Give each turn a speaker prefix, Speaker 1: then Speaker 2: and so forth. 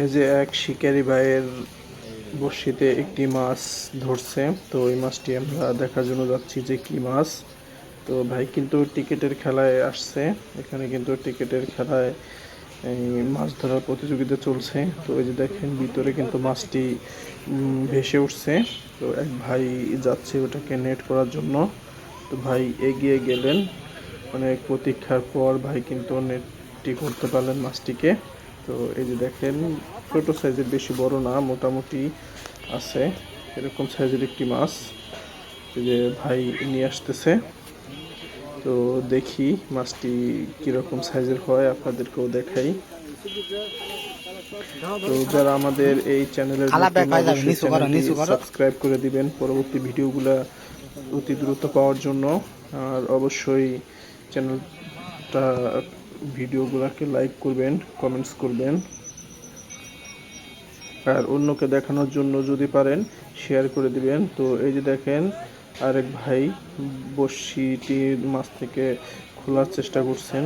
Speaker 1: এই যে এক শিকারি ভাইয়ের বড়শিতে একটি মাছ ধরছে, তো ওই মাছটি আমরা দেখার জন্য যাচ্ছি যে কি মাছ। তো ভাই কিন্তু টিকেটের খেলায় আসছে, এখানে কিন্তু টিকেটের খেলায় এই মাছ ধরার প্রতিযোগিতা চলছে। তো এই যে দেখেন, ভিতরে কিন্তু মাছটি ভেসে উঠছে। তো এক ভাই যাচ্ছে ওটাকে নেট করার জন্য। তো ভাই এগিয়ে গেলেন। অনেক প্রতীক্ষার পর ভাই কিন্তু নেটটি করতে পারলেন মাছটিকে। তো এই যে দেখেন ছোট সাইজের বেশি বড় না মোটামুটি আছে। এরকম সাইজের একটি মাছ যে ভাই নিয়ে আসতেছে। তো দেখি মাছটি কীরকম সাইজের হয় আপনাদেরকেও দেখাই। তো যারা আমাদের এই চ্যানেলের। সাবস্ক্রাইব করে দিবেন। পরবর্তী ভিডিওগুলো অতি দ্রুত পাওয়ার জন্য। আর অবশ্যই চ্যানেলটা ভিডিওগুলোকে লাইক করবেন কমেন্টস করবেন। আর অন্যকে দেখানোর জন্য যদি পারেন শেয়ার করে দিবেন। তো এই যে দেখেন, আরেক ভাই বড়শিটি মাছ থেকে খোলার চেষ্টা করছেন।